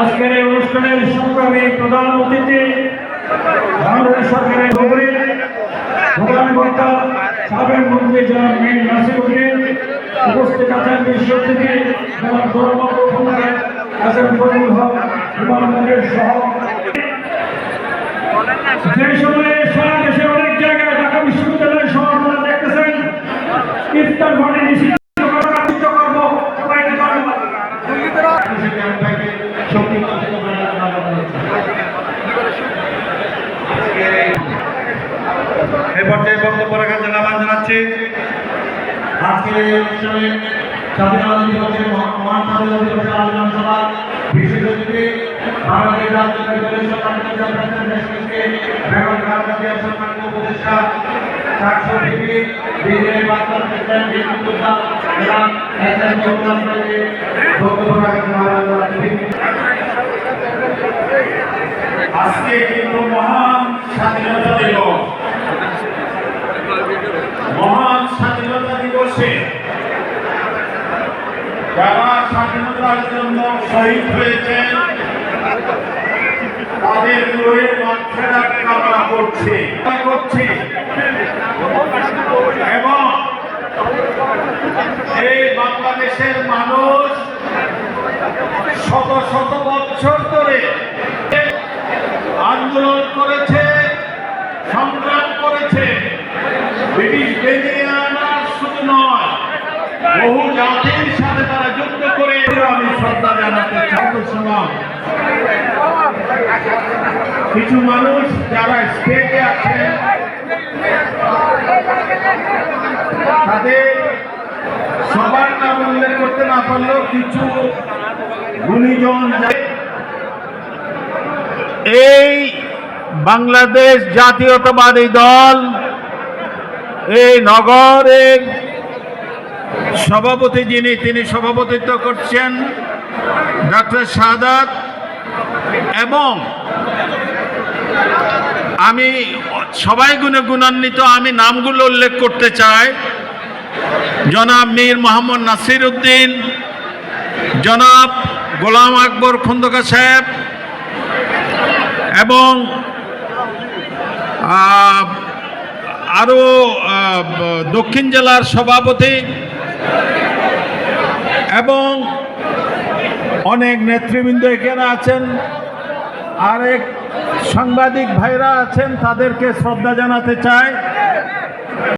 আজকের এই অনুষ্ঠানের সংগ্রামী প্রধান অতিথি বাংলাদেশ সরকারের খবরে প্রধান বক্তা সাবেক মন্ত্রী জনাব মীর নাসির উদ্দিন উপস্থিত আছেন বিশ্ব অতিথি জনাব গৌরবাবু হক বিমানবন্দরের সহ যে সময়ে এই পর্যায়ে বক্তব্য রাখার জন্য আহ্বান জানাচ্ছি। আজকের এই অনুষ্ঠানে স্বাধীনতা দিবসের মহা- মহান স্বাধীনতা দিবসের আলোচনা সভা বিশেষ অতিথি, বাংলাদেশ রাজনৈতিক দলের সম্মানিত বেগম খালেদা এবং এস এম চৌধুরী আজকে কিন্তু মহান স্বাধীনতা দিবস মহান স্বাধীনতা দিবসে যারা স্বাধীনতার জন্য শহীদ হয়েছেন। তাদের রোহের মাঠেরা কামনা করছে। করছে। এবং এই বাংলাদেশের মানুষ শত শত বছর ধরে আন্দোলন করেছে, সংগ্রাম করেছে। ব্রিটিশ বেরিয়ে আনার শুধু নয়, বহু জাতির কিছু মানুষ যারা স্টেজে আছেন তাদের সবার নাম উল্লেখ করতে না পারলেও কিছু গুণীজন এই বাংলাদেশ জাতীয়তাবাদী দল, এই নগরের সভাপতি যিনি, তিনি সভাপতিত্ব করছেন ডক্টর সাদাত এবং আমি সবাই গুণে গুণান্বিত, আমি নামগুলো উল্লেখ করতে চাই। জনাব মীর মোহাম্মদ নাসির উদ্দিন, জনাব গোলাম আকবর খন্দকার সাহেব, এবং আরও দক্ষিণ জেলার সভাপতি, এবং অনেক নেতৃবৃন্দ এখানে আছেন। আরেক সাংবাদিক ভাইরা আছেন তাদেরকে শ্রদ্ধা জানাতে চাই।